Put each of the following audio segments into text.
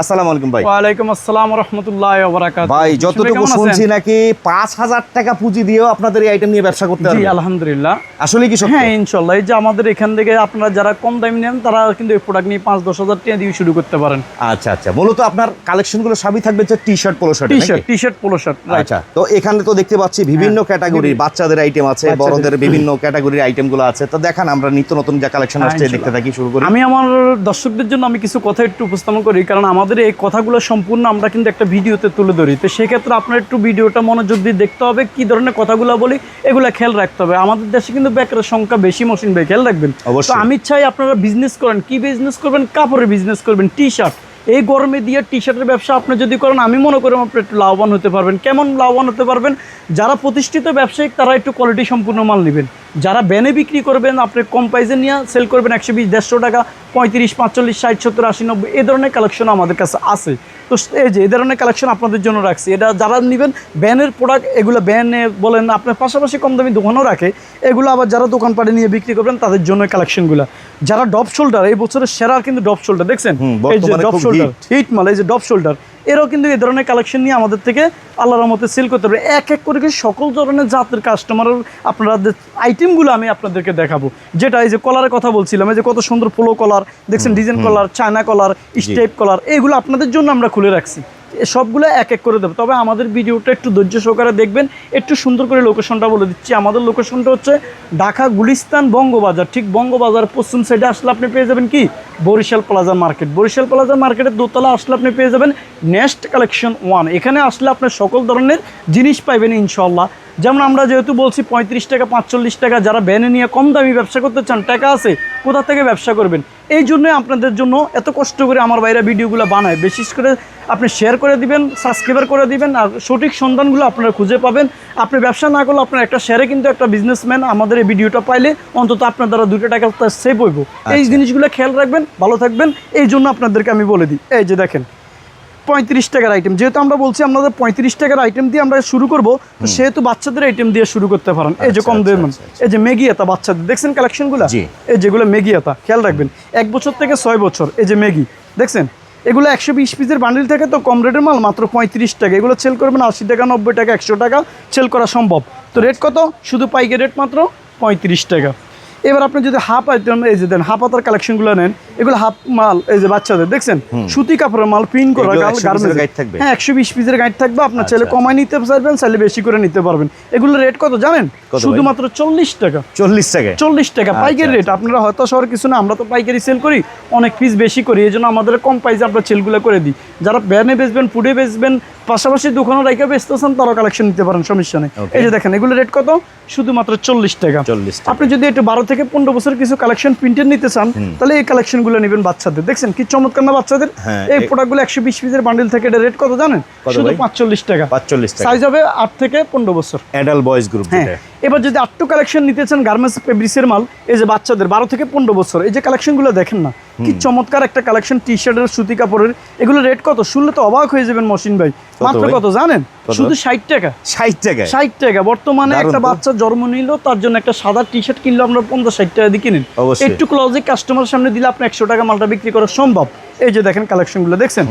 আসসালামু আলাইকুম ভাই। ওয়ালাইকুম আসসালাম রহমতুল্লাহ বারাকাত ভাই যতটুকু শুনছি নাকি পাঁচ হাজার টাকা পুঁজি দিয়েও আপনাদের এই আইটেম নিয়ে ব্যবসা করতে জি আলহামদুলিল্লাহ। আসলে কি সত্য? হ্যাঁ ইনশাল্লাহ এই যে আমাদের এখান থেকে আপনারা যারা কম দামি নেন তারা কিন্তু এই প্রোডাক্ট নিয়ে পাঁচ দশ টাকা দিয়ে শুরু করতে পারেন। আচ্ছা আচ্ছা। মূলত আপনার কালেকশনগুলো সবই থাকবে যে T shirt polo shirt T shirt T shirt polo shirt আচ্ছা তো এখানে তো দেখতে পাচ্ছি বিভিন্ন ক্যাটাগরির বাচ্চাদের আইটেম আছে বড়দের বিভিন্ন ক্যাটাগরির আইটেমগুলো আছে। তো দেখান আমরা নিত্য নতুন যে কালেকশন হ্যাঁ, আসছে দেখতে থাকি শুরু করি। আমি আমার দর্শকদের জন্য আমি কিছু কথা একটু উপস্থাপন করি কারণ আমাদের এই কথাগুলো সম্পূর্ণ আমরা কিন্তু একটা ভিডিওতে তুলে ধরি। তো সেক্ষেত্রে আপনার একটু ভিডিওটা মনোযোগ দিয়ে দেখতে হবে কি ধরনের কথাগুলো বলি এগুলো খেয়াল রাখতে হবে। আমাদের দেশে কিন্তু বেকারের সংখ্যা বেশি মশিন ভাই খেয়াল রাখবেন। অবশ্যই। তো আমি চাই আপনারা বিজনেস করেন। কি বিজনেস করবেন? কাপড়ের বিজনেস করবেন টি শার্ট এই গরমে দিয়ে টি শার্টের ব্যবসা আপনি যদি করেন আমি মনে করি আপনি একটু লাভবান হতে পারবেন। কেমন লাভবান হতে পারবেন? যারা প্রতিষ্ঠিত ব্যবসায়িক তারা একটু কোয়ালিটি সম্পূর্ণ মাল নেবেন। যারা ব্যানে বিক্রি করবেন আপনি কম প্রাইসে নিয়ে সেল করবেন একশো বিশ দেড়শো টাকা পঁয়ত্রিশ পাঁচচল্লিশ ষাট সত্তর আশি নব্বই এই ধরনের কালেকশন আমাদের কাছে আছে। তো এই যে এই ধরনের কালেকশন আপনাদের জন্য রাখছি। এটা যারা নেবেন ব্যানের প্রোডাক্ট এগুলো ব্যানে বলেন আপনার পাশাপাশি কম দামি দোকানও রাখে। এগুলো আবার যারা দোকানপাটে নিয়ে বিক্রি করবেন তাদের জন্য কালেকশনগুলো যারা ডপ শোল্ডার এই বছরের সেরা কিন্তু ডপ শোল্ডার দেখছেন? এই যে ডপ শোল্ডার হিট মাল এই যে ডপ শোল্ডার এরাও কিন্তু এই ধরনের কালেকশন নিয়ে আমাদের থেকে আল্লাহর মতে সেল করতে পারবে। এক এক করে কিন্তু সকল ধরনের জাতের কাস্টমারের আপনারা আইটেমগুলো আমি আপনাদেরকে দেখাবো। যেটা এই যে কলারের কথা বলছিলাম এই যে কত সুন্দর পোলো কলার দেখছেন design collar China collar step collar এইগুলো আপনাদের জন্য আমরা খুলে রাখছি। সবগুলো এক এক করে দেবো। তবে আমাদের ভিডিওটা একটু ধৈর্য সহকারে দেখবেন। একটু সুন্দর করে লোকেশনটা বলে দিচ্ছি। আমাদের লোকেশনটা হচ্ছে ঢাকা গুলিস্তান বঙ্গবাজার। ঠিক বঙ্গবাজার পশ্চিম সাইডে আসলে আপনি পেয়ে যাবেন কি? Barishal plaza market. Barishal plaza মার্কেটের দোতলা আসলে আপনি পেয়ে যাবেন নেক্সট কালেকশন ওয়ান। এখানে আসলে আপনার সকল ধরনের জিনিস পাইবেন ইনশাল্লাহ যেমন আমরা যেহেতু বলছি পঁয়ত্রিশ টাকা পাঁচচল্লিশ টাকা যারা ব্যানে নিয়ে কম দামি ব্যবসা করতে চান টাকা আছে কোথা থেকে ব্যবসা করবেন? এই জন্য আপনাদের জন্য এত কষ্ট করে আমার বাইরে ভিডিওগুলো বানায়। বিশেষ করে আপনি শেয়ার করে দিবেন সাবস্ক্রাইবার করে দিবেন আর সঠিক সন্ধানগুলো আপনারা খুঁজে পাবেন। আপনি ব্যবসা না করলে আপনার একটা শেয়ারে কিন্তু একটা বিজনেসম্যান আমাদের এই ভিডিওটা পাইলে অন্তত আপনার দ্বারা দুটো টাকা সেভ হইব। এই জিনিসগুলো খেয়াল রাখবেন ভালো থাকবেন এই জন্য আপনাদেরকে আমি বলে দিই। এই যে দেখেন পঁয়ত্রিশ টাকার আইটেম যেহেতু আমরা বলছি আপনাদের পঁয়ত্রিশ টাকার আইটেম দিয়ে আমরা শুরু করব তো সেহেতু বাচ্চাদের আইটেম দিয়ে শুরু করতে পারেন। এই যে আচ্ছা, কম আচ্ছা, দেবেন আচ্ছা, এই যে মেগি আতা বাচ্চাদের দেখছেন কালেকশনগুলো। এই যেগুলো মেগি আতা খেয়াল রাখবেন। এক বছর থেকে ছয় বছর এই যে মেগি দেখছেন? এগুলো একশো বিশ পিসের বান্ডিল থাকে তো কম রেটের মাল মাত্র পঁয়ত্রিশ টাকা। এগুলো সেল করবেন আশি টাকা নব্বই টাকা একশো টাকা সেল করা সম্ভব। তো রেট কত? শুধু পাইকারি রেট মাত্র পঁয়ত্রিশ টাকা। এবার আপনি যদি হাফ আইটেম এই যে দেন হাফ হাতার কালেকশনগুলো নেন এগুলো হাফ মাল এই যে বাচ্চাদের দেখছেন? সুতি কাপড়ের মাল প্রিন্ট করা এগুলো 120 পিসের গার্মেন্টস। guide থাকবে? হ্যাঁ একশো বিশ পিসের গাইড থাকবে আপনার ছেলে আচ্ছা। কমায় নিতে পারবেন চাইলে বেশি করে নিতে পারবেন। এগুলো রেট কত জানেন? শুধুমাত্র চল্লিশ টাকা। চল্লিশ টাকা? চল্লিশ টাকা আচ্ছা, পাইকারি রেট আপনারা হয়তো শহর কিছু না আমরা তো পাইকারি সেল করি অনেক পিস বেশি করি এই জন্য আমাদের কম প্রাইসে আমরা সেলগুলো করে দিই। যারা ব্যানে বেচবেন ফুডে বেচবেন পাশাপাশি দোকানে রেখে বেচতেছেন তারাও কালেকশন নিতে পারেন সমস্যা নেই। এই যে দেখেন এগুলো রেট কত? শুধুমাত্র চল্লিশ টাকা। চল্লিশ আপনি যদি একটু বারো থেকে পনেরো বছর কিছু কালেকশন প্রিন্টের নিতে চান তাহলে এই কালেকশনগুলো নেবেন বাচ্চাদের। দেখছেন কি চমৎকার না বাচ্চাদের? হ্যাঁ, এই এ- প্রোডাক্টগুলো একশো বিশ পিসের বান্ডিল থেকে এটা রেট কত জানেন? শুধু পাঁচচল্লিশ টাকা। পাঁচচল্লিশ টাকা। সাইজ হবে আট থেকে পনেরো বছর। অ্যাডাল্ট বয়েজ গ্রুপ হ্যাঁ। এবার যদি আটটু কালেকশন নিতে চান গার্মেন্টস ফেব্রিক্সের মাল এই যে বাচ্চাদের বারো থেকে পনেরো বছর এই যে কালেকশনগুলো দেখেন না কি চমৎকার একটা কালেকশন টি শার্টের সুতি কাপড়ের। এগুলো রেট কত? শুনলে তো অবাক হয়ে যাবেন মসিন ভাই। মাত্র কত জানেন? শুধু ষাট টাকা। ষাট টাকা ষাট টাকা। বর্তমানে একটা বাচ্চা জন্ম নিল তার জন্য একটা সাদা টি শার্ট কিনলে আমরা পঞ্চাশ ষাট টাকা দিয়ে কিনেন। একটু ক্লোজে কাস্টমার সামনে দিলে আপনি একশো টাকা মালটা বিক্রি করা সম্ভব। এই যে দেখেন কালেকশনগুলো দেখছেন?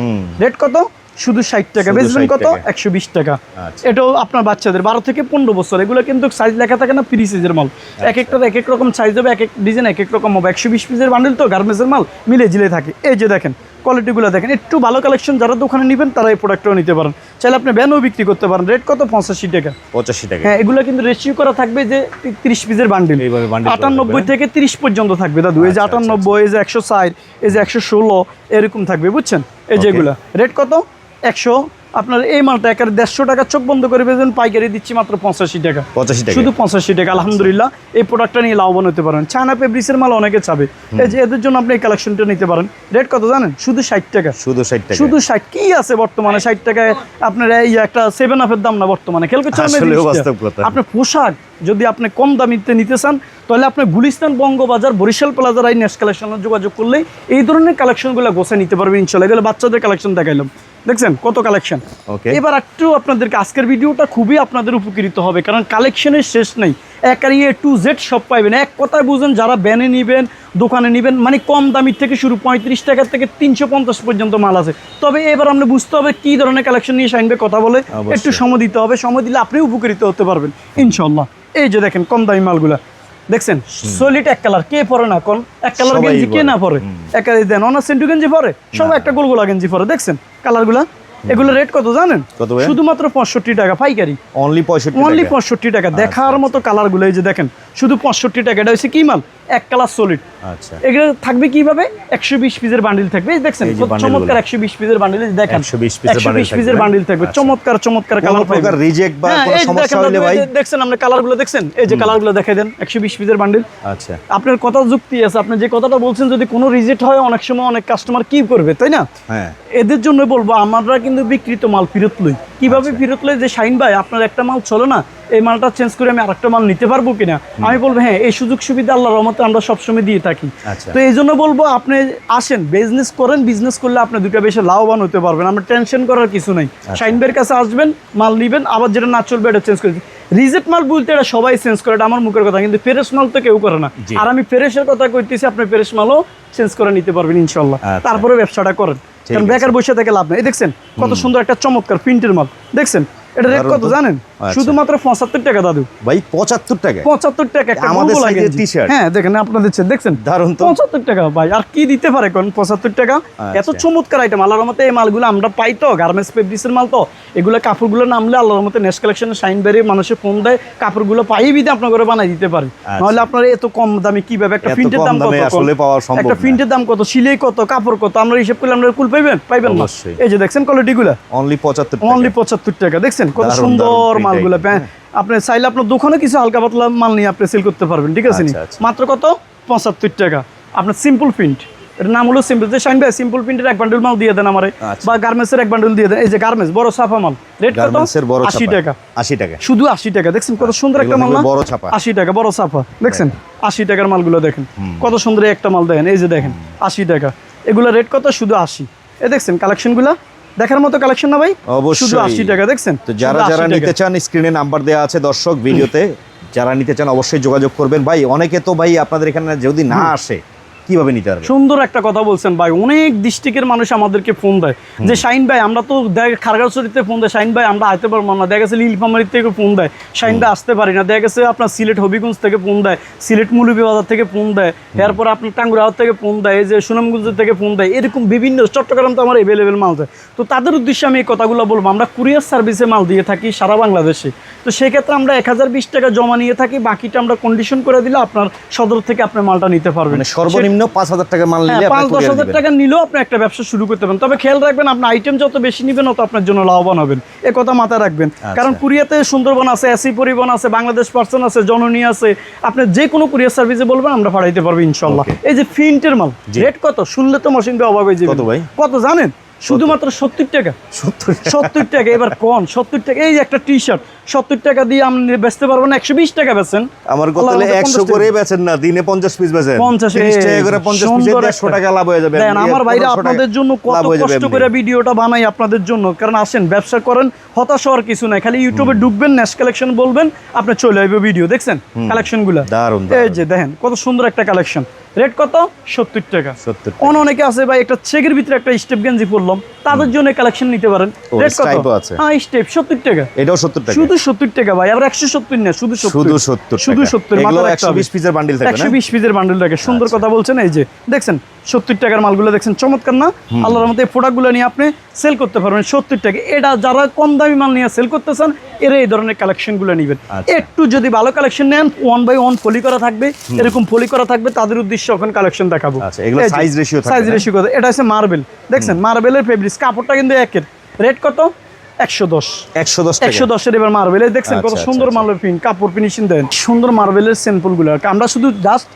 রেট কত? শুধু ষাট টাকা বেচবেন কত? একশো বিশ টাকা। আচ্ছা। এটাও আপনার বাচ্চাদের বারো থেকে পনেরো বছর এগুলো কিন্তু সাইজ লেখা থাকে না ফ্রি সাইজের মাল। এক একটার এক এক রকম সাইজ হবে এক এক ডিজাইন এক এক রকম হবে। একশো বিশ পিসের বান্ডেল তো গার্মেন্টসের মাল মিলে জিলে থাকে। এই যে দেখেন কোয়ালিটিগুলো দেখেন একটু ভালো কালেকশন যারা দোকানে নেবেন তারা এই প্রোডাক্টটাও নিতে পারেন। চাইলে আপনি ব্যানও বিক্রি করতে পারেন। রেট কত? পঁচাশি টাকা। পঁচাশি টাকা। হ্যাঁ এগুলো কিন্তু রেশিও করা থাকবে যে তিরিশ পিসের বান্ডিল আটানব্বই থেকে তিরিশ পর্যন্ত থাকবে দাদু। এই যে আচ্ছা, আচ্ছা, আটানব্বই এই যে একশো ষাট এই যে একশো ষোলো এরকম থাকবে বুঝছেন? এই. যেগুলো রেট কত? একশো। আপনার এই মালটা একেবারে দেড়শো টাকা চোখ বন্ধ করে বেচবেন পাইকারি দিচ্ছি মাত্র পঁচাশি টাকা। পঁচাশি টাকা। শুধু পঁচাশি টাকা আলহামদুলিল্লাহ। এই প্রোডাক্টটা নিয়ে লাভবান হতে পারেন। চায়না পেব্রিক্সের মাল অনেকে চাবে। এই যে এদের জন্য আপনি এই কালেকশনটা নিতে পারেন। রেট কত জানেন? শুধু ষাট টাকা। শুধু ষাট টাকা। শুধু ষাট। কি আছে বর্তমানে? ষাট টাকায় আপনার এই একটা সেভেন আপের দাম না বর্তমানে? খেয়াল করছেন? বাস্তব কথা। আপনার পোশাক যদি আপনি কম দামিতে নিতে চান তাহলে আপনি গুলিস্তান বঙ্গবাজার বরিশাল প্লাজার এই নেক্সট কালেকশনে যোগাযোগ করলেই এই ধরনের কালেকশনগুলো গোছায় নিতে পারবেন ইনশাল্লাহ। এগুলো বাচ্চাদের কালেকশন দেখাইলাম। দেখছেন কত কালেকশন ওকে এবার একটু আপনাদেরকে আজকের ভিডিওটা খুবই আপনাদের উপকৃত হবে কারণ কালেকশনের শেষ নেই। একার এ টু জেড সব পাইবেন। এক কথায় বুঝেন যারা ব্যানে নেবেন দোকানে নেবেন মানে কম দামির থেকে শুরু পঁয়ত্রিশ টাকা থেকে তিনশো পঞ্চাশ পর্যন্ত মাল আছে। তবে এবার আমরা বুঝতে হবে কী ধরনের কালেকশন নিয়ে সাইনবে কথা বলে। একটু সময় দিতে হবে সময় দিলে আপনি উপকৃত হতে পারবেন ইনশাল্লাহ এই যে দেখেন কম দামি মালগুলা। দেখছেন? সলিড এক কালার কে পরে না কোন? এক কালার গেঞ্জি কে না পরে? এক কালার দেন। অনার সেন্টু গেঞ্জি পরে? সব একটা গোলগোলা গেঞ্জি পরে। দেখছেন? কালারগুলা? এগুলো রেট কত জানেন? কত শুধুমাত্র পঁয়ষট্টি টাকা পাইকারি। অনলি পঁয়ষট্টি অনলি পঁয়ষট্টি টাকা। দেখার মতো কালারগুলো এই যে দেখেন শুধু পঁয়ষট্টি টাকা এটা হচ্ছে কি মাল? এক কালার সলিড আচ্ছা। এগুলো থাকবে কীভাবে? একশো বিশ পিসের বান্ডিল থাকবে। দেখছেন চমৎকার একশো বিশ পিসের বান্ডিল দেখেন। 120 পিসের পিসের বান্ডিল থাকবে। আচ্ছা। চমৎকার চমৎকার কালার প্রকার রিজেক্ট বা হ্যাঁ, কোনো সমস্যা আপনি ভাই? দেখছেন আপনি কালারগুলো দেখছেন? এই যে কালারগুলো দেখাই দেন একশো বিশ পিসের বান্ডিল আচ্ছা। আপনার কথা যুক্তি আছে আপনি যে কথাটা বলছেন যদি কোনো রিজেক্ট হয় অনেক সময় অনেক কাস্টমার কি করবে তাই না? হ্যাঁ। এদের জন্য বলব আমরা কিন্তু বিকৃত মাল ফেরত লই। কীভাবে আচ্ছা। ফেরত লই? যে শাইন ভাই আপনার একটা মাল চলে না এই মালটা চেঞ্জ করে আমি আরেকটা মাল নিতে পারব কিনা? আমি বলব হ্যাঁ এই সুযোগ সুবিধা আল্লাহর রহমতে আমরা সবসময় দিয়ে থাকি। আচ্ছা। তো এই জন্য বলব আপনি আসেন বিজনেস করেন বিজনেস করলে আপনি দুটো বেশি লাভবান হতে পারবেন। আমরা টেনশন করার কিছু নাই। আচ্ছা। ভাইয়ের কাছে আসবেন মাল নিবেন আবার যেটা না চলবে এটা চেঞ্জ করে রিজেক্ট মাল বলতে এটা সবাই চেঞ্জ করে এটা আমার মুখের কথা কিন্তু ফ্রেশ মাল তো কেউ করে না। আর আমি ফ্রেশের কথা কইতেছি আপনি ফ্রেশ মালও চেঞ্জ করে নিতে পারবেন ইনশাল্লাহ আচ্ছা। তারপরে ব্যবসাটা করেন। কারণ বেকার বসে থেকে লাভ নেই। দেখছেন কত সুন্দর একটা চমৎকার প্রিন্টের মাল। দেখছেন এটা রেট কত জানেন। শুধুমাত্র পঁচাত্তর টাকা দাদু। ভাই পঁচাত্তর টাকা? পঁচাত্তর টাকা একটা আমাদের। হ্যাঁ দেখেন আপনাদের দেখছেন? দারুণ তো। পঁচাত্তর টাকা ভাই আর কি দিতে পারে কোন পঁচাত্তর টাকা? এত আচ্ছা। চমৎকার আইটেম আল্লাহর মতে এই মালগুলো আমরা পাই তো গার্মেন্টস ফেব্রিক্সের মাল তো। এগুলো কাপড়গুলো নামলে আল্লাহর মতে নেক্সট কালেকশনে শাইন বেরিয়ে মানুষের ফোন দেয় কাপড়গুলো পাই বিদে আপনার ঘরে বানাই দিতে পারে। নাহলে আপনার এত কম দামে কীভাবে একটা এত প্রিন্টের দাম কত আসলে পাওয়া সম্ভব একটা। প্রিন্টের দাম কত সিলাই কত কাপড় কত আমরা হিসেব করলে আমরা কুল পাইবেন? পাইবেন না। এই যে দেখছেন কোয়ালিটিগুলো অনলি পঁচাত্তর অনলি পঁচাত্তর টাকা দেখছেন? কত সুন্দর মালগুলো আপনি চাইলে আপনার দোকানে কিছু হালকা পাতলা মাল নিয়ে আপনি সেল করতে পারবেন ঠিক আছে? আচ্ছা, আচ্ছা। মাত্র কত? পঁচাত্তর টাকা। আপনার সিম্পল প্রিন্ট এর নাম হলো সিম্পল যে শাইন ভাই সিম্পল প্রিন্টের এক বান্ডেল মাল দিয়ে দেন আমারে আচ্ছা। বা গার্মেন্টসের এক বান্ডেল দিয়ে দেন। এই যে গার্মেন্টস বড় ছাপা মাল। রেট কত? গার্মেন্টস এর বড় আশি ছাপা। টাকা। আশি টাকা। শুধু আশি টাকা। দেখছেন কত সুন্দর একটা মাল না? বড় ছাপা। আশি টাকা বড় ছাপা। দেখছেন? আশি টাকার মালগুলো দেখেন। কত সুন্দর একটা মাল দেখেন। এই যে দেখেন আশি টাকা। এগুলো রেট কত? শুধু আশি। এ দেখছেন কালেকশনগুলো দেখার মতো কালেকশন না ভাই? অবশ্যই। শুধু আশি টাকা দেখছেন? তো যারা যারা নিতে চান স্ক্রিনে নাম্বার দেওয়া আছে দর্শক ভিডিওতে। যারা নিতে চান অবশ্যই যোগাযোগ করবেন। ভাই অনেকে তো ভাই আপনাদের এখানে যদি না আসে কীভাবে নিতে পারবে? সুন্দর একটা কথা বলছেন ভাই। অনেক ডিস্ট্রিক্টের মানুষ আমাদেরকে ফোন দেয়। যে শাইন ভাই আমরা তো খারগাছড়িতে ফোন দেয়। শাইন ভাই আমরা আইতে পারব না। দেখা গেছে নীলফামারির থেকে ফোন দেয়। শাইন ভাই আসতে পারি না। দেখা গেছে আপনার সিলেট হবিগঞ্জ থেকে ফোন দেয়। সিলেট মুলুবিবাজার থেকে ফোন দেয়। এরপর আপনার টাঙ্গুরাহাট থেকে ফোন দেয়। এই যে সুনামগঞ্জ থেকে ফোন দেয়। এরকম বিভিন্ন চট্টগ্রাম তো আমার অ্যাভেলেবেল মাল দেয়। তো তাদের উদ্দেশ্যে আমি এই কথাগুলো বলব। আমরা কুরিয়ার সার্ভিসে মাল দিয়ে থাকি সারা বাংলাদেশে। তো সেক্ষেত্রে আমরা এক হাজার বিশ টাকা জমা নিয়ে থাকি। বাকিটা আমরা কন্ডিশন করে দিলে আপনার সদর থেকে আপনার মালটা নিতে পারবেন। মানে সর্বনিম্ন পাঁচ হাজার টাকা মাল নিলে হ্যাঁ, পাঁচ দশ হাজার টাকা নিলেও আপনি একটা ব্যবসা শুরু করতে পারেন। তবে খেয়াল রাখবেন আপনি আইটেম যত বেশি নেবেন তত আপনার জন্য লাভবান হবেন। এ কথা মাথায় রাখবেন। আচ্ছা। কারণ কুরিয়াতে সুন্দরবন আছে এসি পরিবহন আছে বাংলাদেশ পার্সন আছে জননী আছে। আপনি যে কোনো কুরিয়ার সার্ভিসে বলবেন আমরা পাঠাইতে পারব ইনশাল্লাহ। এই যে ফিন্টের মাল। রেট কত? শুনলে তো মেশিন অবাক হয়ে যাবে। কত ভাই? কত জানেন? শুধুমাত্র সত্তর টাকা। সত্তর সত্তর টাকা এবার কোন? সত্তর টাকা। এই যে একটা টি শার্ট সত্তর টাকা দিয়ে আপনি বেচতে পারবেন একশো বিশ টাকা বেচেন। আমার কথা একশো করে বেচেন না দিনে পঞ্চাশ পিস বেচেন। 50 টাকা করে পঞ্চাশ একটা। টাকা লাভ হয়ে যাবে আমার ভাইরা আপনাদের জন্য কত কষ্ট করে ভিডিওটা বানাই আপনাদের জন্য। কারণ আসেন ব্যবসা করেন হতাশ হওয়ার কিছু নাই খালি ইউটিউবে ঢুকবেন ন্যাশ কালেকশন বলবেন আপনি চলে আসবে ভিডিও দেখছেন? এই যে দেখেন কত সুন্দর একটা কালেকশন রেট কত? সত্তর টাকা। অন অনেকে আছে ভাই একটা চেকের ভিতরে একটা স্টেপ গেঞ্জি পরলাম তাদের জন্য কালেকশন নিতে পারেন। রেট কত। হ্যাঁ স্টেপ সত্তর টাকা। এটাও সত্তর টাকা। শুধু সত্তর টাকা ভাই আবার একশো সত্তর না শুধু শুধু সত্তর শুধু সত্তর একশো বিশ পিসের বান্ডিল একশো বিশ পিসের বান্ডেল থাকে। সুন্দর আচ্ছা। কথা বলছেন এই যে দেখছেন সত্তর টাকার মালগুলো দেখছেন চমৎকার না? আল্লাহর এই প্রোডাক্টগুলো নিয়ে আপনি সেল করতে পারবেন সত্তর টাকা। এটা যারা কম দামি মাল নিয়ে সেল করতেছেন এরা এই ধরনের কালেকশনগুলো নেবেন। আচ্ছা। একটু যদি ভালো কালেকশন নেন ওয়ান বাই ওয়ান ফলি করা থাকবে এরকম ফলি করা থাকবে তাদের উদ্দেশ্যে ওখানে কালেকশন দেখাবো। ratio থাকবে সাইজ? রেশিও এটা হচ্ছে মার্বেল দেখছেন মার্বেলের ফেব্রিক্স কাপড়টা কিন্তু একের। রেট কত? একশো দশ। একশো দশ একশো দশের এবার দেখছেন কত আচ্ছা, সুন্দর আচ্ছা, মার্বেল প্রিন্ট কাপড় ফিনিশিং দেন। সুন্দর মার্বেলের স্যাম্পলগুলো। আমরা শুধু জাস্ট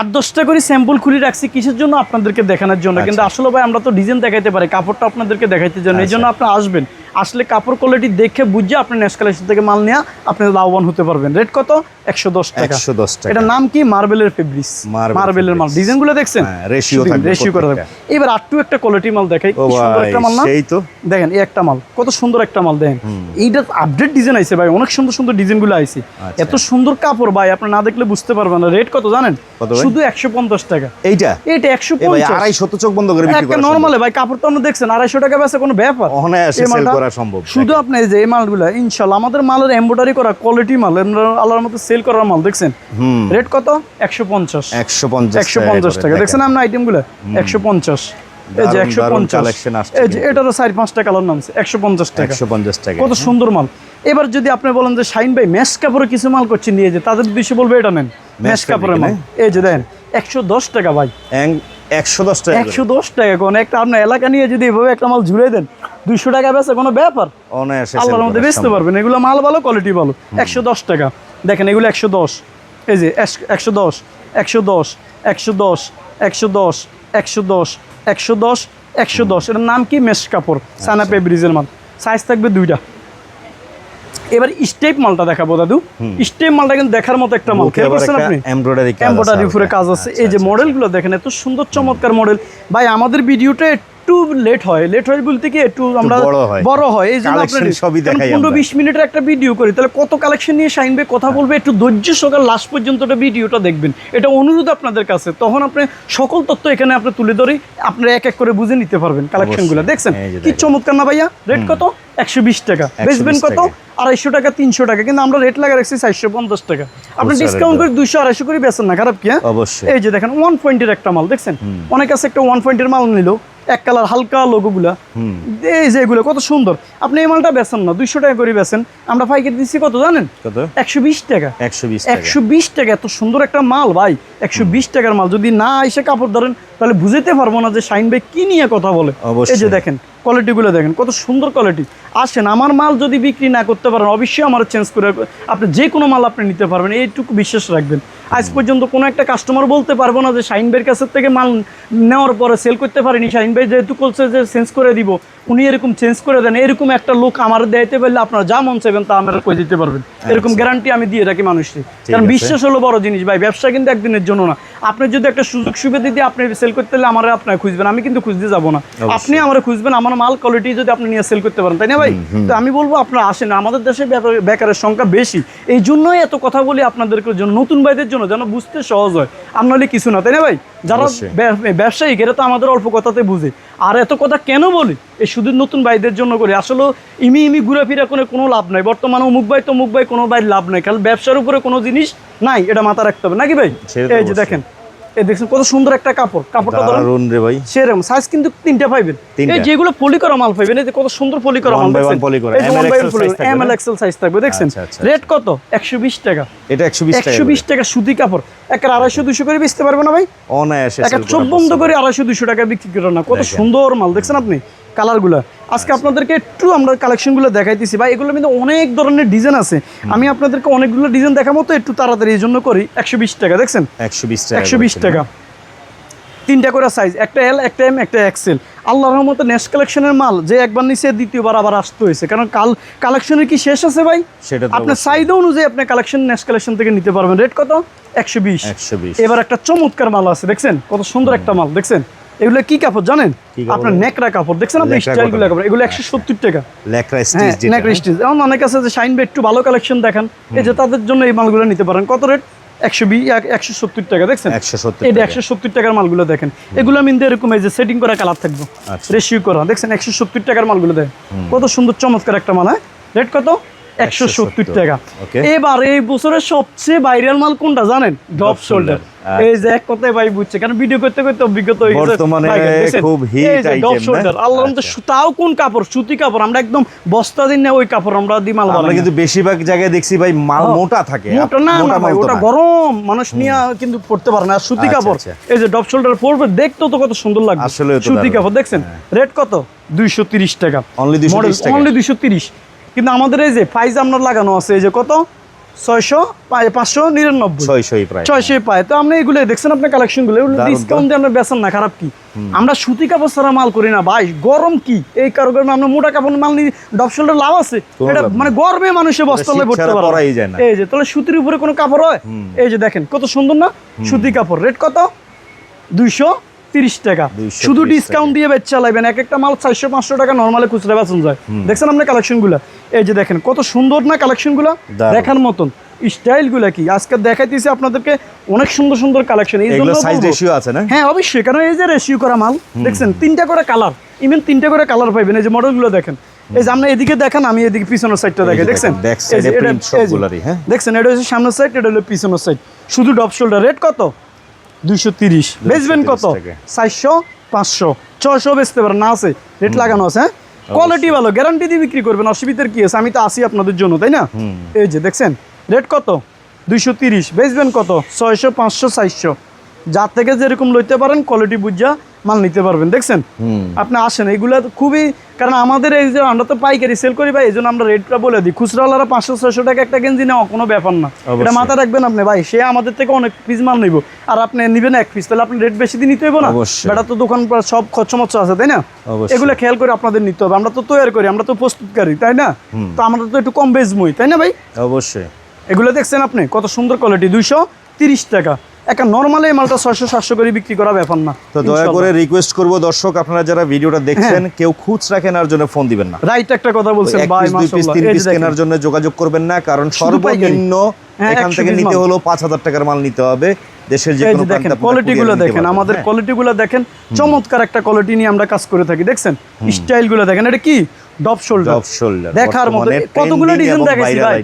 আট দশটা করে স্যাম্পল খুলে রাখছি কিসের জন্য আপনাদেরকে দেখানোর জন্য। কিন্তু আচ্ছা। আসলে ভাই আমরা তো ডিজাইন দেখাইতে পারি কাপড়টা আপনাদেরকে দেখাইতে জন্য এই জন্য আপনি আসবেন। আসলে কাপড় কোয়ালিটি দেখে বুঝে আপনি নেক্সট কালেকশন থেকে মাল নেওয়া আপনি লাভবান হতে পারবেন। রেট কত? একশো দশ টাকা। একশো দশ টাকা। এটার নাম কি? মার্বেলের ফেব্রিক্স মার্বেলের মাল fabrics। ডিজাইনগুলো দেখছেন? হ্যাঁ, ratio থাকবে রেশিও করা থাকবে। এবার আটটু একটা কোয়ালিটি মাল দেখাই। সুন্দর একটা মাল না? সেই তো। দেখেন এই একটা মাল। কত সুন্দর একটা মাল দেখেন। এইটা আপডেট ডিজাইন আইছে ভাই। অনেক সুন্দর সুন্দর ডিজাইনগুলো আইছে। আচ্ছা। এত সুন্দর কাপড় ভাই আপনি না দেখলে বুঝতে পারবেন না। রেট কত জানেন? শুধু একশো পঞ্চাশ টাকা। এইটা? এটা একশো পঞ্চাশ। আড়াইশো চোখ বন্ধ করে একটা নর্মালে ভাই কাপড় তো আপনি দেখছেন আড়াইশো টাকা বেচে কোনো ব্যাপার। সেল মালটা করা সম্ভব? শুধু আপনি যে এই মালগুলো ইনশাল্লাহ আমাদের মালের এমব্রয়ডারি করা কোয়ালিটি মাল আল্লাহর মতো সেল করার মাল দেখছেন? হুম। রেট কত? একশো পঞ্চাশ। একশো পঞ্চাশ একশো পঞ্চাশ টাকা। দেখছেন আপনার আইটেমগুলো একশো পঞ্চাশ। এই যে একশো পঞ্চাশ। এই যে এটারও চার পাঁচটা কালার নামছে একশো পঞ্চাশ টাকা। একশো পঞ্চাশ টাকা কত সুন্দর মাল। এবার যদি আপনি বলেন যে শাইন ভাই ম্যাশ কাপড়ে কিছু মাল করছে নিয়ে যে তাদের উদ্দেশ্যে বলবে এটা নেন। ম্যাশ কাপড়ের মাল। এই যে দেন একশো দশ টাকা ভাই। একশো দশ টাকা একশো দশ টাকা কোন একটা আপনার এলাকা নিয়ে যদি এভাবে একটা মাল ঝুলে দেন দুইশো টাকা বেচে কোনো ব্যাপার? অনায়াসে আল্লাহর মধ্যে বেচতে পারবেন। এগুলো মাল ভালো কোয়ালিটি ভালো। একশো দশ টাকা। দেখেন এগুলো একশো দশ। এই যে একশো দশ একশো দশ একশো দশ একশো দশ একশো দশ একশো দশ একশো দশ। এটার নাম কি? মেশ কাপড়। সানা পেব্রিজের মাল। সাইজ থাকবে দুইটা। এবার স্টেপ মালটা দেখাবো দাদু। স্টেপ মালটা কিন্তু দেখার মতো একটা মাল। খেয়ে খেয়াল করছেন আপনি? এমব্রয়ডারি কাজ আছে এমব্রয়ডারি উপরে কাজ আছে। আচ্ছা, এই যে আচ্ছা, মডেলগুলো দেখেন এত সুন্দর চমৎকার মডেল ভাই আমাদের ভিডিওটা একটু লেট হয়। লেট হয় বলতে কি একটু আমরা বড় হয়। এই জন্য সবই দেখাই পনেরো। বিশ মিনিটের একটা ভিডিও করি। তাহলে কত কালেকশন নিয়ে শাইনবে কথা বলবে? একটু ধৈর্য সকাল লাস্ট পর্যন্ত ভিডিওটা দেখবেন। এটা অনুরোধ আপনাদের কাছে। তখন আপনি সকল তথ্য এখানে আপনি তুলে ধরে আপনি এক এক করে বুঝে নিতে পারবেন কালেকশনগুলো। দেখছেন? কি চমৎকার না ভাইয়া? রেট কত? একশো বিশ টাকা। 120 বেচবেন কত? আড়াইশো টাকা তিনশো টাকা। কিন্তু আমরা রেট লাগা রাখছি চারশো পঞ্চাশ টাকা। আপনি ডিসকাউন্ট করে দুইশো আড়াইশো করে বেচেন না। খারাপ কি হ্যাঁ? অবশ্যই। এই যে দেখেন ওয়ান পয়েন্টের একটা মাল। দেখছেন? অনেক আছে একটা ওয়ান পয়েন্টের মাল নিল। এক কালার হালকা লোগোগুলা। এই যে এগুলো কত সুন্দর। আপনি এই মালটা বেচেন না দুইশো টাকা করে বেচেন। আমরা পাইকারি দিচ্ছি কত জানেন? কত? একশো বিশ টাকা। একশো বিশ একশো বিশ টাকা এত সুন্দর একটা মাল ভাই। একশো বিশ টাকার মাল। যদি না এসে কাপড় ধরেন তাহলে বুঝতে পারব না যে শাইন ভাই কি নিয়ে কথা বলে। অবশ্যই। এই যে দেখেন কোয়ালিটিগুলো দেখেন কত সুন্দর কোয়ালিটি আসেন আমার মাল যদি বিক্রি না করতে পারেন অবশ্যই আমার চেঞ্জ করে আপনি যে কোনো মাল আপনি নিতে পারবেন এইটুকু বিশ্বাস রাখবেন। আজ পর্যন্ত কোনো একটা কাস্টমার বলতে পারব না যে শাইন ভাইয়ের কাছের থেকে মাল নেওয়ার পরে সেল করতে পারেনি। শাইন ভাই যেহেতু বলছে যে চেঞ্জ করে দিব উনি এরকম চেঞ্জ করে দেন এরকম একটা লোক আমার দেয়তে পারলে আপনারা যা মন চাইবেন তা আমরা কই দিতে পারবেন। এরকম গ্যারান্টি আমি দিয়ে রাখি মানুষকে। কারণ বিশ্বাস হলো বড় জিনিস ভাই ব্যবসা কিন্তু একদিনের জন্য না। আপনি যদি একটা সুযোগ সুবিধা দিয়ে আপনি সেল করতে হলে আমার আপনার খুঁজবেন আমি কিন্তু খুঁজতে যাব না। আপনি আমার খুঁজবেন আমার মাল কোয়ালিটি যদি আপনি নিয়ে সেল করতে পারেন তাই না ভাই? তো আমি বলব আপনারা আসেন আমাদের দেশে বেকারের সংখ্যা বেশি। এই জন্যই এত কথা বলি আপনাদেরকে জন্য নতুন ভাইদের জন্য যেন বুঝতে সহজ হয়। আপনার কিছু না তাই না ভাই? যারা ব্যবসায়ী ব্য- ব্যবসায়িক এরা তো আমাদের অল্প কথাতে বুঝে। আর এত কথা কেন বলি? এই শুধু নতুন ভাইদের জন্য করি। আসলে ইমি ইমি ঘুরাফিরা করে কোনো লাভ নাই। বর্তমানে অমুক ভাই তমুক ভাই কোনো ভাই লাভ নাই। কারণ ব্যবসার উপরে কোনো জিনিস নাই। এটা মাথা রাখতে হবে। নাকি ভাই? এই যে দেখেন। দেখছেন কত সুন্দর একটা কাপড়। কাপড়টা দারুণ রে ভাই। সেরকম সাইজ কিন্তু তিনটা পাইবেন। এই যেগুলো পলি করা মাল পাইবেন এই যে কত সুন্দর পলি করা মাল করা। ML না? XL সাইজ থাকবে দেখছেন? আচ্ছা, আচ্ছা, রেট কত? একশো বিশ টাকা। এটা একশো বিশ টাকা একশো বিশ টাকা সুতি কাপড়। একটা আড়াইশো দুশো করে বেচতে পারবে না ভাই? অনায়াসে একটা চোখ বন্ধ করে আড়াইশো দুশো টাকা বিক্রি করে না। কত সুন্দর মাল দেখছেন আপনি? কালারগুলো। আজকে আপনাদেরকে একটু আমরা কালেকশনগুলো দেখাইতেছি। ভাই এগুলো কিন্তু অনেক ধরনের ডিজাইন আছে। আমি আপনাদেরকে অনেকগুলো ডিজাইন দেখাবো তো একটু তাড়াতাড়ি এই জন্য করি। একশো বিশ টাকা দেখছেন? একশো বিশ টাকা একশো বিশ টাকা। তিনটা করে সাইজ একটা এল একটা এম একটা এক্সেল আল্লাহর রহমতে নেক্সট কালেকশনের মাল যে একবার নিচে দ্বিতীয়বার আবার আসতে হয়েছে। কারণ কাল কালেকশনের কি শেষ আছে ভাই? সেটা আপনার। চাহিদা অনুযায়ী আপনি কালেকশন নেক্সট কালেকশন থেকে নিতে পারবেন। রেট কত? একশো বিশ। একশো বিশ। এবার একটা চমৎকার মাল আছে দেখছেন? কত সুন্দর একটা মাল দেখছেন? এগুলো কি কাপড় জানেন? আপনার নেকড়া কাপড়। দেখছেন আপনি স্টাইলগুলো কাপড়। এগুলো একশো সত্তর টাকা। ল্যাকড়া হ্যাঁ স্টিচ নেকড়া স্টিচ। এমন অনেক আছে যে শাইন একটু ভালো কালেকশন দেখান। এই যে তাদের জন্য এই মালগুলো নিতে পারেন। কত রেট? একশো বি একশো সত্তর টাকা দেখছেন? এটা। একশো সত্তর টাকার মালগুলো দেখেন। এগুলো মিনতে এরকম এই যে সেটিং করা কালার থাকব। আচ্ছা। রেশিও করা। দেখছেন? একশো সত্তর টাকার মালগুলো দেখেন কত সুন্দর চমৎকার একটা মাল হ্যাঁ? রেট কত? একশো সত্তর টাকা। এবার এই বছরের সবচেয়ে ভাইরাল মাল কোনটা জানেন? শোল্ডার এই যে এক কথায় ভাই বুঝছে কারণ ভিডিও করতে করতে অভিজ্ঞতা হয়ে গেছে। খুব hit এই যে item, ড্রপ শোল্ডার আল্লাহ রহমতে আচ্ছা। কোন কাপড়? সুতি কাপড়। আমরা একদম বস্তা দিন না ওই কাপড় আমরা দি মাল আমরা কিন্তু বেশিরভাগ জায়গায় দেখছি ভাই মাল হ্যাঁ। মোটা থাকে মোটা না না ভাই ওটা গরম মানুষ নিয়ে কিন্তু পড়তে পারে না। সুতি আচ্ছা, কাপড় আচ্ছা। এই যে ডপ শোল্ডার পরবে দেখতেও তো কত সুন্দর লাগবে। সুতি কাপড় দেখছেন? রেট কত? দুইশো তিরিশ টাকা। Only 230 টাকা। অনলি দুইশো তিরিশ। কিন্তু আমাদের এই যে ফাইজ আপনার লাগানো আছে এই যে কত? ছয়শো পাঁচশো নিরানব্বই। ছয়শই প্রায় ছয়শো পায়। তো আপনি এগুলো দেখছেন আপনার কালেকশনগুলো এগুলো ডিসকাউন্ট দিয়ে আমরা না খারাপ কি? আমরা সুতি কাপড় ছাড়া মাল করি না ভাই। গরম কি? এই কারণে আমরা মোটা কাপড় মাল নিয়ে ডপশোল্ডার লাভ আছে? এটা মানে গরমে মানুষে বস্তালে ভরতে পারে। এই যে তাহলে সুতির উপরে কোনো কাপড় হয়? এই যে দেখেন কত সুন্দর না? সুতি কাপড়। রেট কত? দুইশো তিরিশ টাকা। শুধু ডিসকাউন্ট দিয়ে বেচ চালাইবেন। এক একটা মাল চারশো পাঁচশো টাকা নর্মালি খুচরা বেচন যায়। দেখছেন আপনার কালেকশনগুলো এই যে দেখেন কত সুন্দর না কালেকশনগুলো। দেখার মতন। স্টাইলগুলো কি? আজকে দেখাইতেছি আপনাদেরকে অনেক সুন্দর সুন্দর কালেকশন এই জন্য সাইজ রেশিও আছে না? হ্যাঁ অবশ্যই। কারণ এই যে রেশিও করা মাল দেখছেন তিনটা করে কালার ইভেন তিনটা করে কালার পাইবেন। এই যে মডেলগুলো দেখেন। এই যে আপনি এদিকে দেখেন আমি এদিকে পিছনের সাইডটা দেখে দেখছেন? হ্যাঁ? দেখছেন এটা হচ্ছে সামনের সাইড এটা হলো পিছনের সাইড শুধু ডপ শোল্ডার রেট কত? দুইশো তিরিশ। বেচবেন কত 230 টাকা। চারশো পাঁচশো ছশো বেচতে পারেন না আছে? রেট লাগানো আছে হ্যাঁ? কোয়ালিটি ভালো গ্যারান্টি দিয়ে বিক্রি করবেন অসুবিধার কি আছে? আমি তো আসি আপনাদের জন্য তাই না? এই যে দেখছেন? রেট কত? দুইশো তিরিশ। বেচবেন কত? ছয়শো পাঁচশো চারশো। যার থেকে যেরকম লইতে পারেন কোয়ালিটি বুঝা মাল নিতে পারবেন দেখছেন? আপনি আসেন এগুলা খুবই কারণ আমাদের এই যে আমরা তো পাইকারি সেল করি ভাই এই জন্য আমরা রেটটা বলে দিই। খুচরাওয়ালারা পাঁচশো ছয়শো টাকা একটা গেঞ্জি নেওয়া কোনো ব্যাপার না। এটা মাথা রাখবেন আপনি ভাই সে আমাদের থেকে অনেক পিস মাল নিব। আর আপনি নিবেন এক পিস তাহলে আপনি রেট বেশি দিয়ে নিতে হইব না। বেটা তো দোকান সব খরচমচ্চ আছে তাই না। এগুলো খেয়াল করে আপনাদের নিতে হবে। আমরা তো তৈরি করি আমরা তো প্রস্তুতকারী তাই না? তো আমরা তো একটু কম বেচমই তাই না ভাই? অবশ্যই। এগুলো দেখছেন আপনি কত সুন্দর কোয়ালিটি দুইশো তিরিশ টাকা। একটা নর্মালি মালটা ছয়শো সাতশো করে বিক্রি করা ব্যাপার না। তো দয়া করে রিকোয়েস্ট করব দর্শক আপনারা যারা ভিডিওটা দেখছেন হ্যাঁ। কেউ খুচরা কেনার জন্য ফোন দিবেন না। রাইট একটা কথা বলছেন ভাই দুই পিস তিন পিস কেনার জন্য যোগাযোগ করবেন না কারণ। সর্বনিম্ন হ্যাঁ, এখান থেকে নিতে। হলো পাঁচ হাজার টাকার মাল নিতে হবে। দেশের যে কোনো দেখেন কোয়ালিটি গুলো দেখেন আমাদের হ্যাঁ? কোয়ালিটি গুলো দেখেন চমৎকার একটা কোয়ালিটি নিয়ে আমরা কাজ করে থাকি দেখছেন? স্টাইলগুলো দেখেন এটা কি? Drop shoulder. দেখার মতো কতগুলো ডিজাইন দেখাইছি ভাই?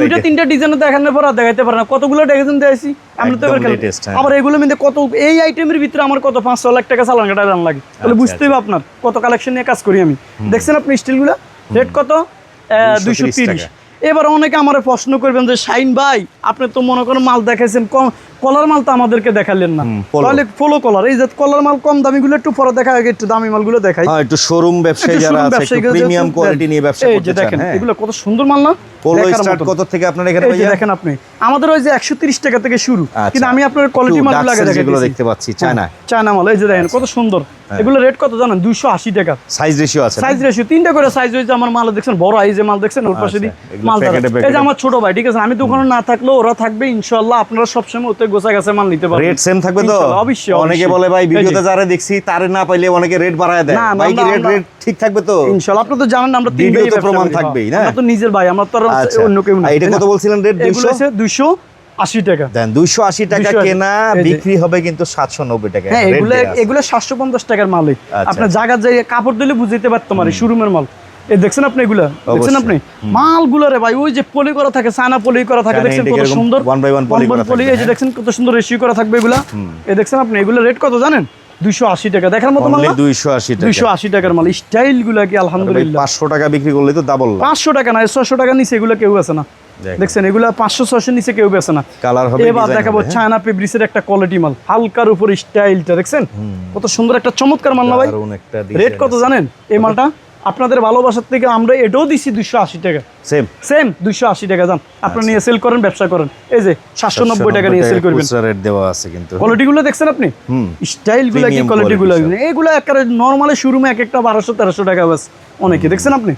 দুইটা তিনটা ডিজাইন দেখানোর পর আর দেখাইতে পারে না। কতগুলো ডিজাইন দেখাইছি? আমরা তো latest, হ্যাঁ। আবার এগুলো মধ্যে কত এই আইটেমের ভিতরে আমার কত পাঁচ ছ লাখ টাকা চালান কাটা রান লাগে। তাহলে আচ্ছা, বুঝতে হবে আপনার কত কালেকশন নিয়ে কাজ করি আমি। দেখছেন আপনি স্টিলগুলো রেট কত? দুইশো 230 তিরিশ। এবার অনেকে আমার প্রশ্ন করবেন যে শাইন ভাই আপনি তো মনে করেন মাল দেখাইছেন কম কলার মাল তো আমাদেরকে দেখালেন না। তাহলে ফলো কলার। এই যে কলার মাল কম দামিগুলো একটু পরে দেখা আগে একটু দামি মালগুলো দেখাই। হ্যাঁ একটু শোরুম ব্যবসায়ী যারা আছে একটু প্রিমিয়াম কোয়ালিটি নিয়ে ব্যবসা করতে চান দেখেন হ্যাঁ। এগুলো কত সুন্দর মাল না? পোলো স্টার্ট কত থেকে আপনার এখানে এই দেখেন আপনি আমাদের ওই যে একশো তিরিশ টাকা থেকে শুরু আচ্ছা। কিন্তু আমি আপনার কোয়ালিটি মাল লাগে যেগুলো দেখতে পাচ্ছি, চায়না। হ্যাঁ, চায়না মাল এই যে দেখেন কত সুন্দর। এগুলো রেট কত জানেন? দুইশো আশি টাকা। সাইজ রেশিও আছে সাইজ রেশিও তিনটা করে সাইজ হয়েছে আমার মাল দেখছেন? বড় এই যে মাল দেখছেন ওর পাশে আচ্ছা, মাল ধরা। এই যে আমার ছোট ভাই ঠিক আছে? আমি দোকানে না থাকলেও ওরা থাকবে ইনশাআল্লাহ আপনারা সবসময় ওতে গোছা গাছে মাল নিতে পারবেন রেট সেম থাকবে তো? অবশ্যই অনেকে বলে ভাই ভিডিওতে যারা দেখছি তারে না পাইলে অনেকে রেট বাড়ায় দেয়। ভাই কি রেট রেট ঠিক থাকবে তো? ইনশাআল্লাহ আপনি তো জানেন আমরা তিন ভাই প্রমাণ থাকবেই। না? আমরা তো নিজের ভাই আমরা তো আচ্ছা। অন্য কেউ না। এটা কত বলছিলেন? রেট এগুলো 200 দুইশো আশি টাকা। দেন 280 টাকা কেনা বিক্রি হবে কিন্তু 790 টাকা হ্যাঁ এগুলো এগুলো সাতশো পঞ্চাশ টাকার মালই আচ্ছা। আপনার জায়গা যাই কাপড় দিলে বুঝতে পারতাম আর শোরুমের মাল। এই দেখছেন আপনি এগুলা? দেখছেন আপনি? মালগুলো রে ভাই ওই যে পলি করা থাকে সানা পলি করা থাকে দেখছেন কত সুন্দর? করা one এই যে দেখছেন কত সুন্দর রেশিও করা থাকবে এগুলা? দেখছেন আপনি এগুলো রেট কত জানেন? টাকা। দেখার মতো মাল 280 টাকা। দুইশো আশি টাকার মাল। স্টাইলগুলা কি আলহামদুলিল্লাহ। 500 টাকা বিক্রি করলে তো ডাবল পাঁচশো টাকা না ছশো টাকা নিচে এগুলো কেউ আছে না। দেখছেন এগুলো পাঁচশো ছশো নিচে কেউ বেছে না। কালার হবে এবার দেখাবো হ্যাঁ? চায়না পেব্রিসের একটা কোয়ালিটি মাল। হালকার উপর স্টাইলটা দেখছেন? কত সুন্দর একটা চমৎকার মাল না ভাই? রেট কত জানেন? এই মালটা? আপনাদের ভালোবাসার থেকে আমরা এটাও দিচ্ছি দুইশো আশি টাকা। সেম সেম দুইশো আশি টাকা যান আপনি নিয়ে সেল করেন ব্যবসা করেন। এই যে সাতশো নব্বই টাকা নিয়ে সেল করবেন। রেট দেওয়া আছে কিন্তু। কোয়ালিটি গুলো দেখছেন আপনি? হুম। স্টাইলগুলো কি কোয়ালিটি গুলো এগুলো একেবারে নর্মালি শোরুমে এক একটা বারোশো তেরোশো টাকা বাস। অনেকে দেখছেন আপনি?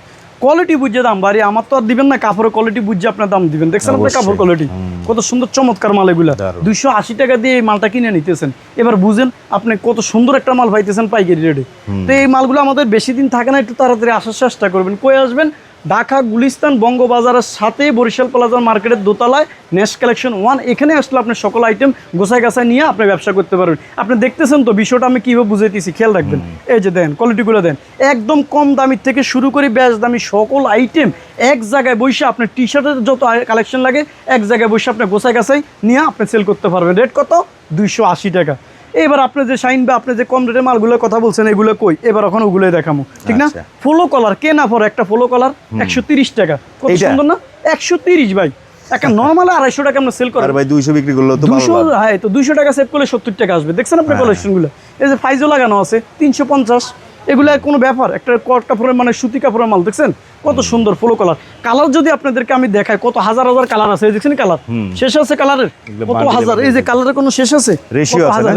কোয়ালিটি বুঝে দাম বাড়ি আমার তো আর দিবেন না কাপড়ের কোয়ালিটি বুঝে আপনার দাম দিবেন। দেখছেন আপনার কাপড় কোয়ালিটি কত সুন্দর চমৎকার মাল এগুলো। দুইশো আশি টাকা দিয়ে এই মালটা কিনে নিতেছেন। এবার বুঝেন আপনি কত সুন্দর একটা মাল পাইতেছেন পাইকারি রেটে তো এই মালগুলো আমাদের বেশি দিন থাকে না একটু তাড়াতাড়ি আসার চেষ্টা করবেন। কই আসবেন? ঢাকা গুলিস্তান বঙ্গবাজারের সাথে বরিশাল প্লাজার মার্কেটের দোতলায় নেক্সট কালেকশন ওয়ান। এখানে আসলে আপনি সকল আইটেম গোছায় গাছায় নিয়ে আপনি ব্যবসা করতে পারবেন। আপনি দেখতেছেন তো বিষয়টা আমি কীভাবে বুঝাইতেছি খেয়াল রাখবেন। এই যে দেন কোয়ালিটিগুলো দেন। একদম কম দামির থেকে শুরু করে ব্যাস দামি সকল আইটেম এক জায়গায় বসে আপনার টি শার্টের যত কালেকশন লাগে এক জায়গায় বসে আপনি গোছায় গাছাই নিয়ে আপনি সেল করতে পারবেন। রেট কত? দুইশো আশি টাকা। এবার আপনি যে শাইন বা আপনি যে কম রেটের মালগুলোর কথা বলছেন এগুলো কই? এবার এখন ওগুলোই দেখামো ঠিক না? ফোলো ফলো কলার কে না পরে একটা ফলো কলার একশো তিরিশ টাকা। কত সুন্দর না? একশো তিরিশ ভাই। একটা নর্মাল আড়াইশো টাকা আমরা সেল করি। ভাই 200 বিক্রি করলে তো দুশো হ্যাঁ তো দুইশো টাকা সেভ করলে সত্তর টাকা আসবে। দেখছেন আপনি কালেকশনগুলো এই যে ফাইজও লাগানো আছে তিনশো পঞ্চাশ। এগুলো কোনো ব্যাপার। একটা কট কাপড়ের মানে সুতি কাপড়ের মাল দেখছেন? কত সুন্দর ফলো কালার কালার যদি আপনাদেরকে আমি দেখাই কত হাজার হাজার কালার আছে দেখছেন কালার শেষ আছে কালারের কত হাজার? এই যে কালারের কোনো শেষ আছে?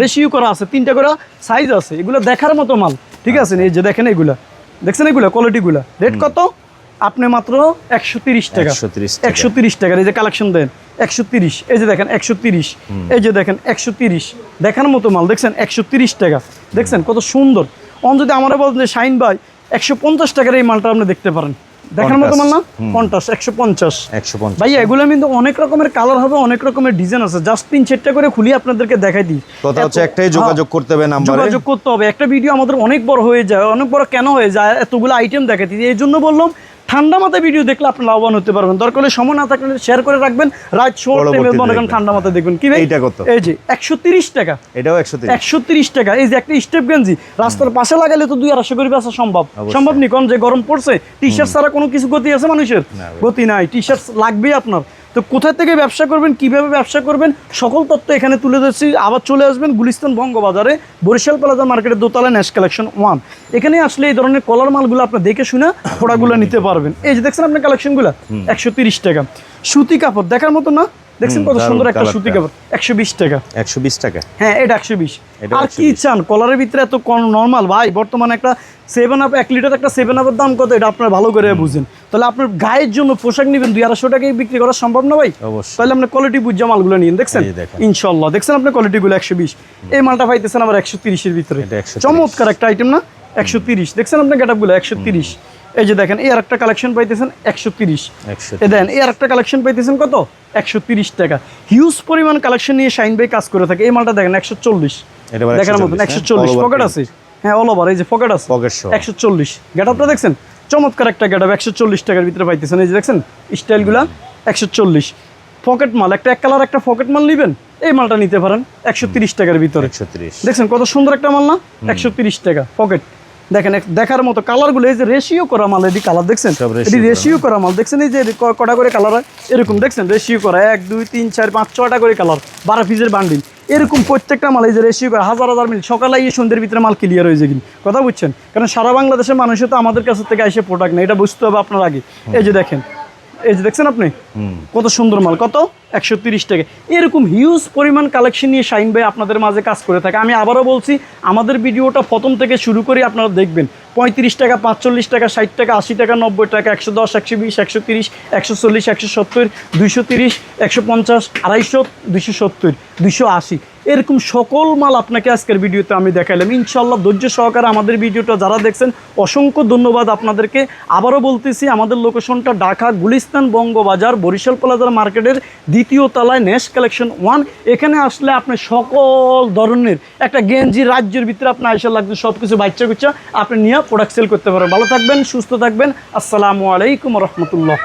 রেশিও করা আছে তিনটা করে সাইজ আছে। এগুলো দেখার মতো মাল। ঠিক আছে এই যে দেখেন এগুলা। দেখছেন এগুলা কোয়ালিটিগুলা রেট কত? আপনি মাত্র একশো তিরিশ টাকা। 130 টাকা। একশো তিরিশ টাকার এই যে কালেকশন দেন একশো তিরিশ। এই যে দেখেন একশো তিরিশ। এই যে দেখেন একশো তিরিশ। দেখার মতো মাল দেখছেন? একশো তিরিশ টাকা। দেখছেন কত সুন্দর? অন যদি আমার বলতেন যে শাইন ভাই একশো পঞ্চাশ টাকার এই মালটা আপনি দেখতে পারেন। দেখার মতো মাল না? পঞ্চাশ একশো পঞ্চাশ। একশো পঞ্চাশ। ভাইয়া এগুলো কিন্তু অনেক রকমের কালার হবে অনেক রকমের ডিজাইন আছে। জাস্ট তিন চারটা করে খুলি আপনাদেরকে দেখাই দিই। কথা হচ্ছে একটাই যোগাযোগ করতে হবে হ্যাঁ, যোগাযোগ করতে হবে। একটা ভিডিও আমাদের অনেক বড় হয়ে যায় অনেক বড় কেন হয়ে যায় এতগুলো আইটেম দেখাই দিই। এই জন্য বললাম ঠান্ডা মাথায় ভিডিও দেখলে আপনি লাভবান হতে পারবেন। দরকার হলে সময় না থাকলে শেয়ার করে রাখবেন। রাত শোর মনে করেন ঠান্ডা মাথায় দেখবেন। কি ভাই? এইটা কত? এই যে একশো তিরিশ টাকা। এটাও একশো তিরিশ। একশো তিরিশ টাকা। এই যে একটা স্টেপ গেঞ্জি রাস্তার পাশে লাগালে তো দুই আড়াইশো করে আসা সম্ভব। সম্ভব নি? কারণ যে গরম পড়ছে টি শার্ট ছাড়া কোনো কিছু গতি আছে মানুষের? গতি নাই। টি শার্ট লাগবেই আপনার। তো কোথা থেকে ব্যবসা করবেন কীভাবে ব্যবসা করবেন সকল তত্ত্ব এখানে তুলে ধরছি। আবার চলে আসবেন গুলিস্তান বঙ্গবাজারে বরিশাল প্লাজা মার্কেটের দোতলা ন্যাশ কালেকশন ওয়ান এখানে আসলে এই ধরনের কলার মালগুলো আপনি দেখে শুনে ফোড়াগুলো নিতে পারবেন। এই যে দেখছেন আপনার কালেকশনগুলো একশো তিরিশ টাকা। সুতি কাপড় দেখার মতো না? দেখছেন কত সুন্দর একটা সুতি কাপড় একশো বিশ টাকা। একশো বিশ টাকা? হ্যাঁ এটা একশো বিশ। এটা আর কি চান? কলারের ভিতরে এত নর্মাল ভাই বর্তমানে একটা সেভেন আপ এক লিটার একটা সেভেন আপের দাম কত? এটা আপনার ভালো করে বুঝেন। তাহলে আপনার গায়ের জন্য পোশাক নেবেন দুই আড়াইশো টাকায় বিক্রি করা সম্ভব না ভাই? অবশ্যই। তাহলে আপনার কোয়ালিটি বুঝা মালগুলো নিন দেখছেন। ইনশাল্লাহ। দেখছেন আপনার কোয়ালিটিগুলো একশো বিশ। এই মালটা পাইতেছেন আবার একশো তিরিশের ভিতরে। 130 চমৎকার একটা আইটেম না? একশো তিরিশ। দেখছেন আপনার গেটআপগুলো একশো তিরিশ। এই যে দেখেন এই আর একটা কালেকশন পাইতেছেন একশো তিরিশ। দেন এই আরেকটা কালেকশন পাইতেছেন কত? একশো তিরিশ টাকা। হিউজ পরিমাণ কালেকশন নিয়ে শাইন ভাই কাজ করে থাকে। এই মালটা দেখেন একশো চল্লিশ। দেখার মতন একশো হ্যাঁ? চল্লিশ। পকেট আছে? হ্যাঁ অল ওভার এই যে পকেট আছে? একশো চল্লিশ। গেট আপটা দেখছেন? চমৎকার একটা গেট আপ একশো চল্লিশ টাকার ভিতরে পাইতেছেন। এই যে দেখছেন? স্টাইলগুলা একশো চল্লিশ। পকেট মাল একটা এক কালার একটা পকেট মাল নেবেন? এই মালটা নিতে পারেন। একশো তিরিশ টাকার ভিতরে। একশো তিরিশ। দেখছেন কত সুন্দর একটা মাল না? একশো তিরিশ টাকা পকেট দেখেন এক- দেখার মতো কালারগুলো এই যে রেশিও করা মাল এটি কালার দেখছেন? এটি। রেশিও করা মাল দেখছেন এই যে কটা করে কালার হয়? এরকম দেখছেন? রেশিও করা এক দুই তিন চার পাঁচ ছটা করে কালার বারো পিসের বান্ডিল এরকম প্রত্যেকটা মাল এই যে রেশিও করা হাজার হাজার মিল সকালে এই সন্ধ্যের ভিতরে মাল ক্লিয়ার হয়ে যায় কিন্তু। কথা বুঝছেন? কারণ সারা বাংলাদেশের মানুষও তো আমাদের কাছ থেকে এসে প্রোডাক্ট নেই এটা বুঝতে হবে আপনার আগে। এই যে দেখেন এই যে দেখছেন আপনি? কত সুন্দর মাল কত? একশো তিরিশ টাকা। এরকম হিউজ পরিমাণ কালেকশন নিয়ে শাইন ভাই আপনাদের মাঝে কাজ করে থাকে। আমি আবারও বলছি আমাদের ভিডিওটা প্রথম থেকে শুরু করে আপনারা দেখবেন। পঁয়ত্রিশ টাকা, পাঁচচল্লিশ টাকা, ষাট টাকা, আশি টাকা, নব্বই টাকা, একশো দশ, একশো বিশ, একশো তিরিশ, একশো চল্লিশ, একশো সত্তর, দুইশো তিরিশ, একশো পঞ্চাশ, আড়াইশো, দুইশো সত্তর, দুইশো আশি। এরকম সকল মাল আপনাকে আজকের ভিডিওতে আমি দেখাইলাম। ইনশাল্লাহ ধৈর্য সহকারে আমাদের ভিডিওটা যারা দেখছেন, অসংখ্য ধন্যবাদ আপনাদেরকে। আবারও বলতেছি, আমাদের লোকেশনটা ঢাকা গুলিস্তান বঙ্গবাজার, বরিশাল প্লাজার মার্কেটের দ্বিতীয় তলায় নেশ কালেকশন ওয়ান। এখানে আসলে আপনি সকল ধরনের একটা গেঞ্জি রাজ্যের ভিতরে আপনার আইসা লাগবে সব কিছু বাচ্চা কুচ্চা আপনি নিয়ে প্রোডাক্ট সেল করতে পারবেন ভালো থাকবেন সুস্থ থাকবেন। আসসালামু আলাইকুম রহমতুল্লাহ।